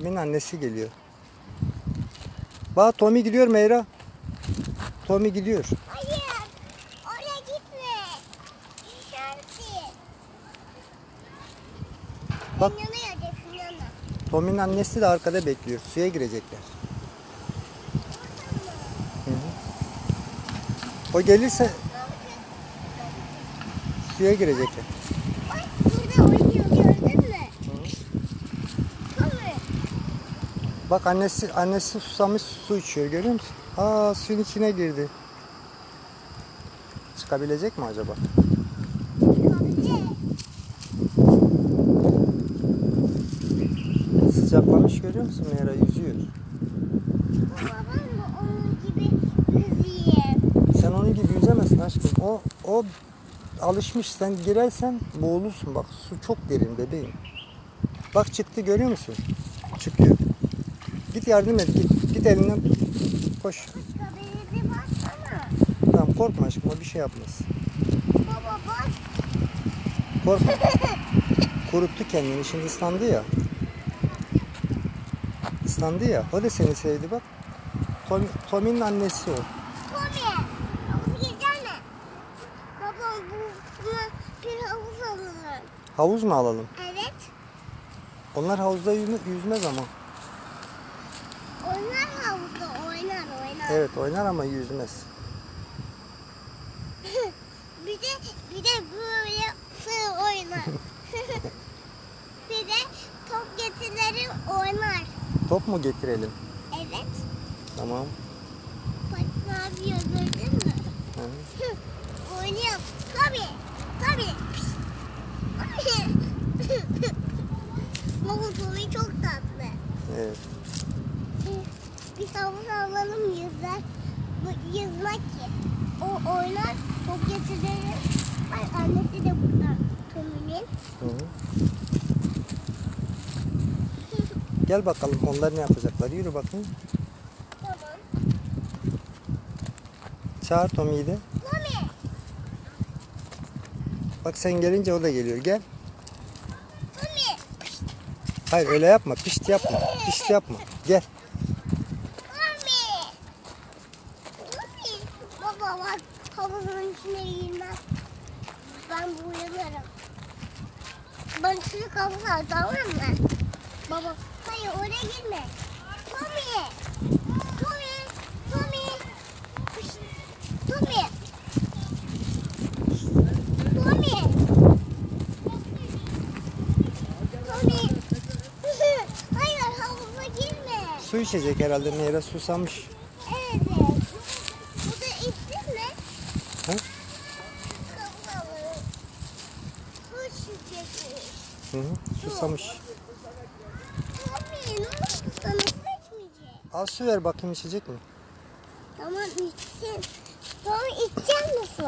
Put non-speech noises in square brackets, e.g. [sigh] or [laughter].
Tommy'nin annesi geliyor. Bak Tommy gidiyor Meyra. Tommy gidiyor. Hayır. Oraya gitme. İşareti. Bak. Tommy'nin annesi de arkada bekliyor. Suya girecekler. Hı hı. O gelirse suya girecekler. Bak burada oynuyor gördün mü? Tabii. Bak annesi annesi susamış su içiyor görüyor musun? Aa suyun içine girdi. Çıkabilecek mi acaba? Sıcaklamış görüyor musun Meyra yüzüyor. Sen onun gibi yüzemezsin aşkım. O o alışmış. Sen girersen boğulursun. Bak su çok derin bebeğim. Bak çıktı görüyor musun? Çıkıyor. Git yardım et. Git, git elinden tut. Koş. Tamam korkma aşkım. O bir şey yapmaz. Baba bak. Korkma. [laughs] Kuruttu kendini. Şimdi ıslandı ya. Islandı ya. O da seni sevdi bak. Tom, Tommy'nin annesi o. Tommy. Havuz mi? Baba bu bir havuz alalım. Havuz mu alalım? Evet. Onlar havuzda yüzme- yüzmez ama. Oynar havuzda oynar oynar. Evet oynar ama yüzmez. [laughs] bir de bir de böyle sığ oynar. [laughs] bir de top getiririm oynar. Top mu getirelim? Evet. Tamam. Bak ne yapıyor gördün mü? Hı. [laughs] Oynuyor. Tabii. Tabii. Tommy çok tatlı. Evet. Bir havuz alalım yüzler. Bu yüzmek ki. O oynar, top getirir. Ay annesi de burada hı. Gel bakalım onlar ne yapacaklar. Yürü bakayım. Tamam. Çağır Tommy'yi de. Tommy. Bak sen gelince o da geliyor. Gel. Tommy. Hayır öyle yapma. Pişt yapma. Pişt yapma. Gel. Tommy. Tommy. Baba bak havuzun içine girmez. Ben uyularım. Ben çocuk havuz al tamam mı? Baba hayır oraya girme. Tommy. Tommy. Tommy. Tommy. Tommy. Tommy. [laughs] Hayır havuza girme. Su içecek herhalde. Meyra susamış. Evet. Bu da içtin mi? Ha? Kapalı. Su şişesi. Hı hı. Susamış. İçmeyecek. Al su ver bakayım içecek mi? Tamam içsin. Tamam içecek mi su?